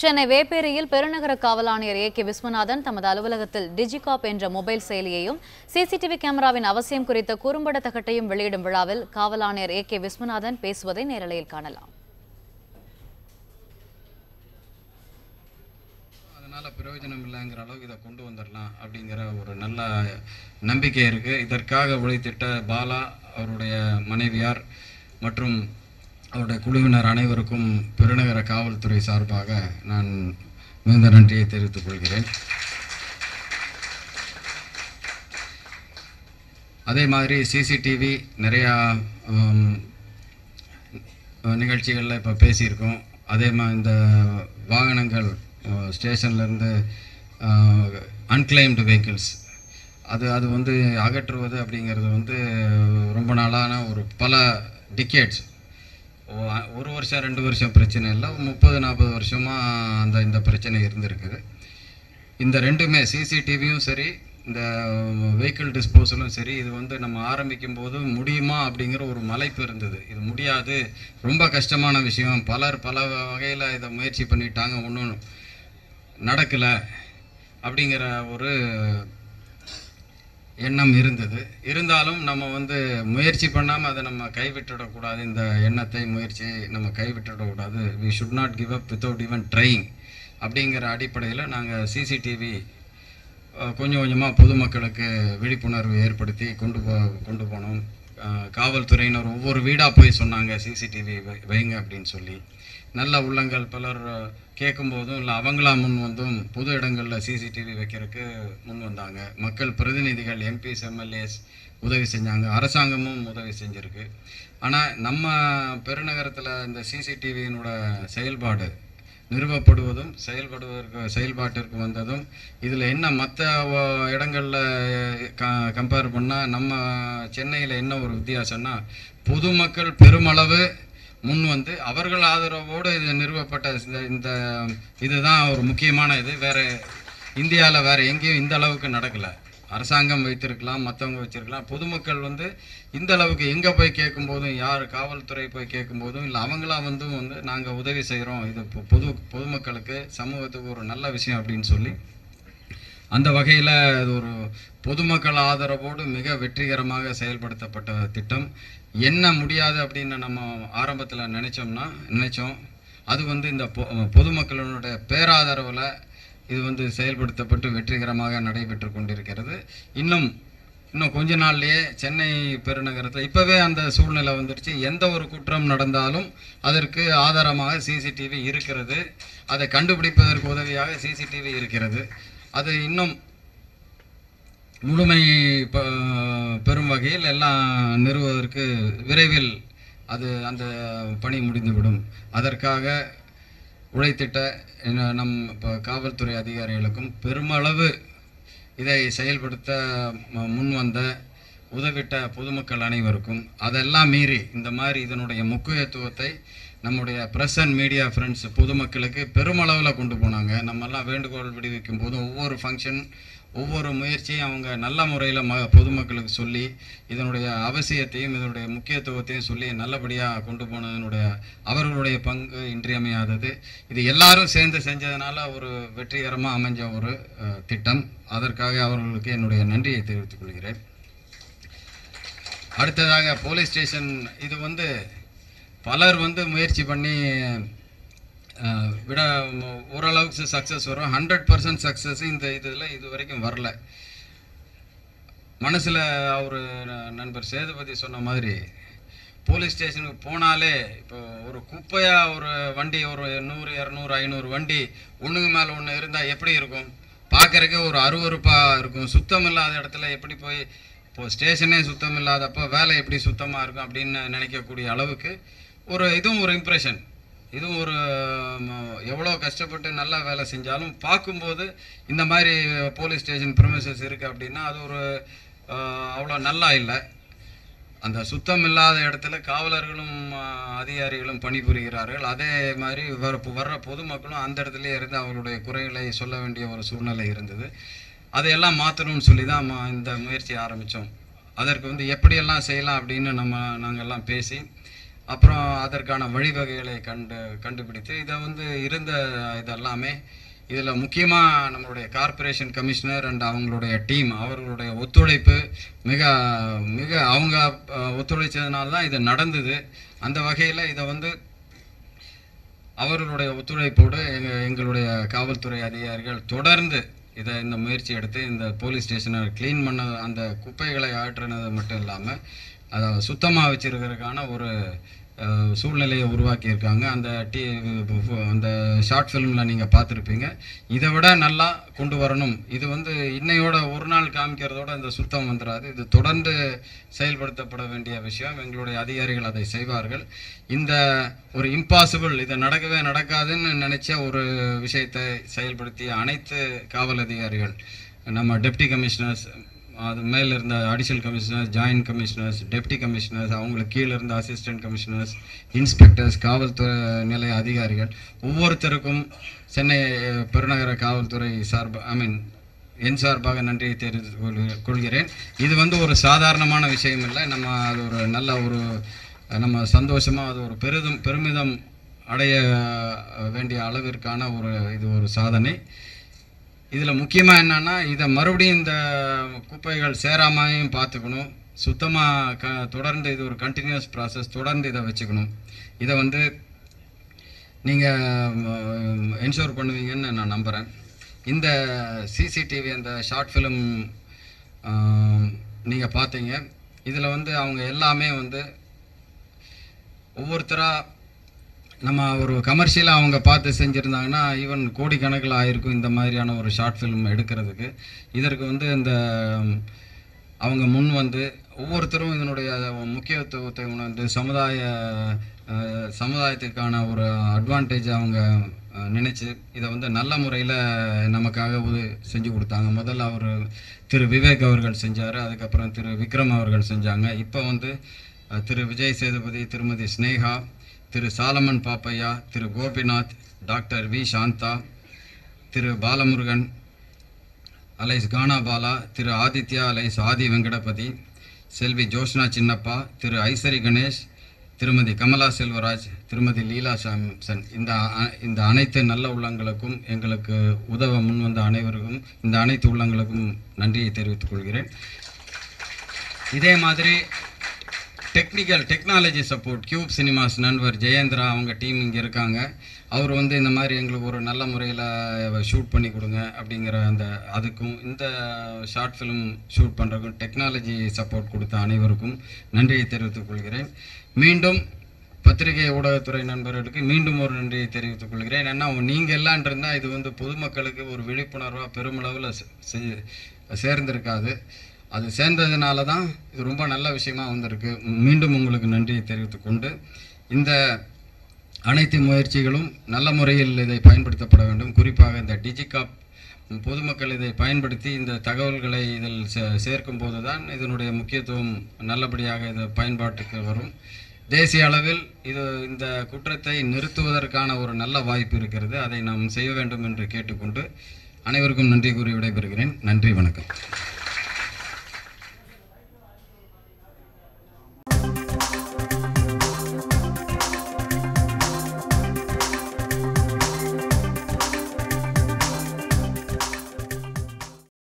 சென்னை வேப்பேரியில் பெருநகர காவல் ஆணையர் ஏ கே விஸ்வநாதன் தமது அலுவலகத்தில் டிஜிகாப் என்ற மொபைல் செயலியையும் சிசிடிவி கேமராவின் அவசியம் குறித்த குறும்பட தகட்டையும் வெளியிடும் விழாவில் காவல் ஆணையர் ஏ கே விஸ்வநாதன் பேசுவதை நேரலையில் காணலாம். அதனால் பிரயோஜனம் இல்லைங்கிற அளவுக்கு இதை கொண்டு வந்துடலாம் அப்படிங்கிற ஒரு நல்ல நம்பிக்கை இருக்குது இதற்காக உழைத்திட்ட பாலா அவருடைய மனைவியார் மற்றும் அவருடைய குழுவினர் அனைவருக்கும் பெருநகர காவல்துறை சார்பாக நான் மிகுந்த நன்றியை தெரிவித்துக் கொள்கிறேன். அதே மாதிரி சிசிடிவி நிறையா நிகழ்ச்சிகளில் இப்போ பேசியிருக்கோம். அதே மாதிரி இந்த வாகனங்கள் ஸ்டேஷன்லேருந்து அன்கிளைம்டு வெஹிக்கிள்ஸ் அது அது வந்து அகற்றுவது அப்படிங்கிறது வந்து ரொம்ப நாளான ஒரு பல டிக்கெட்ஸ் ஒரு வருஷம் ரெண்டு வருஷம் பிரச்சனை இல்லை. முப்பது நாற்பது வருஷமாக அந்த இந்த பிரச்சனை இருந்திருக்குது. இந்த ரெண்டுமே சிசிடிவியும் சரி இந்த வெஹிக்கிள் டிஸ்போசலும் சரி இது வந்து நம்ம ஆரம்பிக்கும் போது முடியுமா அப்படிங்கிற ஒரு மலைப்பு இருந்தது. இது முடியாது. ரொம்ப கஷ்டமான விஷயம். பலர் பல வகையில் இதை முயற்சி பண்ணிட்டாங்க. ஒன்றும் நடக்கலை. அப்படிங்கிற ஒரு எண்ணம் இருந்தது. இருந்தாலும் நம்ம வந்து முயற்சி பண்ணாமல் அதை நம்ம கைவிட்டுடக்கூடாது. இந்த எண்ணத்தை முயற்சி நம்ம கைவிட்டுடக்கூடாது. We should not give up without even trying அப்படிங்கிற அடிப்படையில் நாங்கள் சிசிடிவி கொஞ்சம் கொஞ்சமாக பொதுமக்களுக்கு விழிப்புணர்வு ஏற்படுத்தி கொண்டு போ கொண்டு போனோம். காவல்துறையினர் ஒவ்வொரு வீடாக போய் சொன்னாங்க சிசிடிவி வைங்க அப்படின்னு சொல்லி. நல்ல உள்ளங்கள் பலர் கேட்கும்போதும் இல்லை அவங்களா முன் வந்தும் பொது இடங்களில் சிசிடிவி வைக்கிறதுக்கு முன் வந்தாங்க. மக்கள் பிரதிநிதிகள் எம்பிஸ் எம்எல்ஏஸ் உதவி செஞ்சாங்க. அரசாங்கமும் உதவி செஞ்சுருக்கு. ஆனால் நம்ம பெருநகரத்தில் இந்த சிசிடிவியினோட செயல்பாடு நிறுவப்படுவதும் செயல்படுவதற்கு செயல்பாட்டிற்கு வந்ததும் இதில் என்ன மற்ற இடங்களில் க கம்பேர் பண்ணால் நம்ம சென்னையில் என்ன ஒரு வித்தியாசம்னா பொதுமக்கள் பெருமளவு முன் வந்து அவர்கள் ஆதரவோடு இது நிறுவப்பட்ட இந்த இந்த இதுதான் ஒரு முக்கியமான இது. வேறு இந்தியாவில் வேறு எங்கேயும் இந்த அளவுக்கு நடக்கலை. அரசாங்கம் வைத்திருக்கலாம் மற்றவங்க வச்சிருக்கலாம். பொதுமக்கள் வந்து இந்த அளவுக்கு எங்கே போய் கேட்கும்போதும் யார் காவல்துறை போய் கேட்கும்போதும் இல்லை அவங்களா வந்து வந்து நாங்கள் உதவி செய்கிறோம் இது பொ- பொது பொதுமக்களுக்கு சமூகத்துக்கு ஒரு நல்ல விஷயம் அப்படின்னு சொல்லி அந்த வகையில் இது ஒரு பொதுமக்கள் ஆதரவோடு மிக வெற்றிகரமாக செயல்படுத்தப்பட்ட திட்டம். என்ன முடியாது அப்படின்னு நம்ம ஆரம்பத்தில் நினைச்சோம்னா நினைச்சோம். அது வந்து இந்த பொ- பொதுமக்களுடைய பேராதரவில் இது வந்து செயல்படுத்தப்பட்டு வெற்றிகரமாக நடைபெற்று கொண்டிருக்கிறது. இன்னும் இன்னும் கொஞ்ச நாள்லேயே சென்னை பெருநகரத்தில் இப்போவே அந்த சூழ்நிலை வந்துடுச்சு எந்த ஒரு குற்றம் நடந்தாலும் அதற்கு ஆதாரமாக சிசிடிவி இருக்கிறது. அதை கண்டுபிடிப்பதற்கு உதவியாக சிசிடிவி இருக்கிறது. அது இன்னும் முழுமை ப- பெறும் வகையில் எல்லாம் நிறுவுவதற்கு விரைவில் அது அந்த பணி முடிந்துவிடும். அதற்காக உழைத்திட்ட நம் இப்போ காவல்துறை அதிகாரிகளுக்கும் பெருமளவு இதை செயல்படுத்த முன்வந்த உதவிட்ட பொதுமக்கள் அனைவருக்கும் அதெல்லாம் மீறி இந்த மாதிரி இதனுடைய முக்கியத்துவத்தை நம்முடைய ப்ரெஸ் அண்ட் மீடியா ஃப்ரெண்ட்ஸ் பொதுமக்களுக்கு பெருமளவில் கொண்டு போனாங்க. நம்மெல்லாம் வேண்டுகோள் விடுவிக்கும் போதும் ஒவ்வொரு ஃபங்க்ஷன் ஒவ்வொரு முயற்சியும் அவங்க நல்ல முறையில் ம பொதுமக்களுக்கு சொல்லி இதனுடைய அவசியத்தையும் இதனுடைய முக்கியத்துவத்தையும் சொல்லி நல்லபடியாக கொண்டு போனதனுடைய அவர்களுடைய பங்கு இன்றியமையாதது. இது எல்லாரும் சேர்ந்து செஞ்சதுனால ஒரு வெற்றிகரமாக அமைஞ்ச ஒரு திட்டம். அதற்காக அவர்களுக்கு என்னுடைய நன்றியை தெரிவித்துக் கொள்கிறேன். அடுத்ததாக போலீஸ் ஸ்டேஷன் இது வந்து பலர் வந்து முயற்சி பண்ணி விட ஓரளவுக்கு சக்ஸஸ் வரும். ஹண்ட்ரட் பர்சன்ட் சக்ஸஸ் இந்த இதில் இது வரைக்கும் வரல. மனசில் அவர் நண்பர் சேதுபதி சொன்ன மாதிரி போலீஸ் ஸ்டேஷனுக்கு போனாலே இப்போ ஒரு குப்பையாக ஒரு வண்டி ஒரு நூறு இரநூறு ஐநூறு வண்டி ஒன்றுக்கு மேலே ஒன்று இருந்தால் எப்படி இருக்கும்? பார்க்கறக்கே ஒரு அருவருப்பாக இருக்கும். சுத்தம் இல்லாத இடத்துல எப்படி போய் இப்போது ஸ்டேஷனே சுத்தம் இல்லாதப்போ வேலை எப்படி சுத்தமாக இருக்கும் அப்படின்னு நினைக்கக்கூடிய அளவுக்கு ஒரு இதுவும் ஒரு இம்ப்ரெஷன் இதுவும் ஒரு ம, எவ்வளோ கஷ்டப்பட்டு நல்லா வேலை செஞ்சாலும் பார்க்கும்போது இந்த மாதிரி போலீஸ் ஸ்டேஷன் ப்ரிமிசஸ் இருக்குது அப்படின்னா அது ஒரு அவ்வளோ நல்லா இல்லை. அந்த சுத்தம் இல்லாத இடத்துல காவலர்களும் அதிகாரிகளும் பணிபுரிகிறார்கள். அதே மாதிரி வர வர்ற பொதுமக்களும் அந்த இடத்துலயே இருந்து அவர்களுடைய குறைகளை சொல்ல வேண்டிய ஒரு சூழ்நிலை இருந்தது. அதையெல்லாம் மாற்றணும்னு சொல்லி தான் இந்த முயற்சி ஆரம்பித்தோம். அதற்கு வந்து எப்படியெல்லாம் செய்யலாம் அப்படின்னு நம்ம நாங்கள்லாம் பேசி அப்புறம் அதற்கான வழிவகைகளை கண்டு கண்டுபிடித்து இதை வந்து இருந்த இதெல்லாமே இதில் முக்கியமாக நம்மளுடைய கார்ப்பரேஷன் கமிஷனர் அண்ட் அவங்களுடைய டீம் அவர்களுடைய ஒத்துழைப்பு மிக மிக அவங்க ஒத்துழைச்சதுனால தான் இது நடந்தது. அந்த வகையில் இதை வந்து அவர்களுடைய ஒத்துழைப்போடு எங்கள் எங்களுடைய காவல்துறை அதிகாரிகள் தொடர்ந்து இதை இந்த முயற்சி எடுத்து இந்த போலீஸ் ஸ்டேஷனை க்ளீன் பண்ண அந்த குப்பைகளை ஆற்றினது மட்டும் இல்லாமல் அதை சுத்தமாக வச்சுருக்கிறதுக்கான ஒரு சூழ்நிலையை உருவாக்கியிருக்காங்க. அந்த டி அந்த ஷார்ட் ஃபிலிமில் நீங்கள் பார்த்துருப்பீங்க. இதை விட நல்லா கொண்டு வரணும். இது வந்து இன்னையோட ஒரு நாள் காமிக்கிறதோட இந்த சுத்தம் வந்துடாது இது தொடர்ந்து செயல்படுத்தப்பட வேண்டிய விஷயம். எங்களுடைய அதிகாரிகள் அதை செய்வார்கள். இந்த ஒரு இம்பாசிபிள் இதை நடக்கவே நடக்காதுன்னு நினச்ச ஒரு விஷயத்தை செயல்படுத்திய அனைத்து காவல் அதிகாரிகள் நம்ம டெப்டி கமிஷனர்ஸ் அது மேலே இருந்த additional commissioners joint commissioners deputy commissioners அவங்களுக்கு கீழே இருந்த அசிஸ்டன்ட் கமிஷனர்ஸ் இன்ஸ்பெக்டர்ஸ் காவல்துறை நிலைய அதிகாரிகள் ஒவ்வொருத்தருக்கும் சென்னை பெருநகர காவல்துறை சார்பு ஐ மீன் என் சார்பாக நன்றியை தெரிவித்துக் கொள்கிறேன் கொள்கிறேன். இது வந்து ஒரு சாதாரணமான விஷயம் இல்லை. நம்ம அது ஒரு நல்ல ஒரு நம்ம சந்தோஷமாக அது ஒரு பெரிதும் பெருமிதம் அடைய வேண்டிய அளவிற்கான ஒரு இது ஒரு சாதனை. இதில் முக்கியமாக என்னென்னா இதை மறுபடியும் இந்த குப்பைகள் சேராமையும் பார்த்துக்கணும். சுத்தமாக க தொடர்ந்து இது ஒரு கண்டினியூஸ் ப்ராசஸ் தொடர்ந்து இதை வச்சுக்கணும். இதை வந்து நீங்கள் என்ஷூர் பண்ணுவீங்கன்னு நான் நம்புகிறேன் இந்த சிசிடிவி அந்த ஷார்ட் ஃபிலிம் நீங்கள் பார்த்தீங்க. இதில் வந்து அவங்க எல்லாமே வந்து ஒவ்வொருத்தராக நம்ம ஒரு கமர்ஷியலாக அவங்க பார்த்து செஞ்சுருந்தாங்கன்னா ஈவன் கோடிக்கணக்கில் ஆயிருக்கும் இந்த மாதிரியான ஒரு ஷார்ட் ஃபிலிம் எடுக்கிறதுக்கு. இதற்கு வந்து இந்த அவங்க முன் வந்து ஒவ்வொருத்தரும் இதனுடைய முக்கியத்துவத்தை உணர்ந்து சமுதாய சமுதாயத்துக்கான ஒரு அட்வான்டேஜ் அவங்க நினச்சி இதை வந்து நல்ல முறையில் நமக்காக செஞ்சு கொடுத்தாங்க. முதல்ல அவர் திரு விவேக் அவர்கள் செஞ்சார் அதுக்கப்புறம் திரு விக்ரம் அவர்கள் செஞ்சாங்க. இப்போ வந்து Thiru Vijay Sethupathi Thirumathi Sneha Thiru Solomon Pappaiah Thiru Gopinath doctor V Shanta Thiru Balamurugan alias Gana Bala Thiru Aditya alias Aadhi Venkatapathi Selvi Joshna Chinappa Thiru Ishari Ganesh Thirumathi Kamala Selvaraj திருமதி லீலா Samson. இந்த அ- இந்த அனைத்து நல்ல உள்ளங்களுக்கும் எங்களுக்கு உதவ முன்வந்த அனைவருக்கும் இந்த அனைத்து உள்ளங்களுக்கும் நன்றியை தெரிவித்துக் கொள்கிறேன். இதே மாதிரி technical technology support Qube cinemas நண்பர் ஜெயேந்திரா அவங்க டீம் இங்கே இருக்காங்க. அவர் வந்து இந்த மாதிரி எங்களுக்கு ஒரு நல்ல முறையில் ஷூட் பண்ணி கொடுங்க அப்படிங்கிற அந்த அதுக்கும் இந்த ஷார்ட் ஃபிலிம் ஷூட் பண்ணுறதுக்கும் டெக்னாலஜி சப்போர்ட் கொடுத்த அனைவருக்கும் நன்றியை தெரிவித்துக் கொள்கிறேன். மீண்டும் பத்திரிகை ஊடகத்துறை நண்பர்களுக்கு மீண்டும் ஒரு நன்றியை தெரிவித்துக் கொள்கிறேன். ஏன்னா நீங்கள் எல்லாம் இருந்தால் இது வந்து பொதுமக்களுக்கு ஒரு விழிப்புணர்வாக பெருமளவில் சேர்ந்திருக்காது. அது சேர்ந்ததுனால தான் இது ரொம்ப நல்ல விஷயமா வந்திருக்கு. மீண்டும் உங்களுக்கு நன்றியை தெரிவித்துக் கொண்டு இந்த அனைத்து முயற்சிகளும் நல்ல முறையில் இதை பயன்படுத்தப்பட வேண்டும். குறிப்பாக இந்த டிஜிகாப் பொதுமக்கள் இதை பயன்படுத்தி இந்த தகவல்களை இதில் சே- சேர்க்கும் போது தான் இதனுடைய முக்கியத்துவம் நல்லபடியாக இந்த பயன்பாட்டுக்கு வரும். தேசிய அளவில் இது இந்த குற்றத்தை நிறுத்துவதற்கான ஒரு நல்ல வாய்ப்பு இருக்கிறது. அதை நாம் செய்ய வேண்டும் என்று கேட்டுக்கொண்டு அனைவருக்கும் நன்றி கூறி விடைபெறுகிறேன். நன்றி வணக்கம்.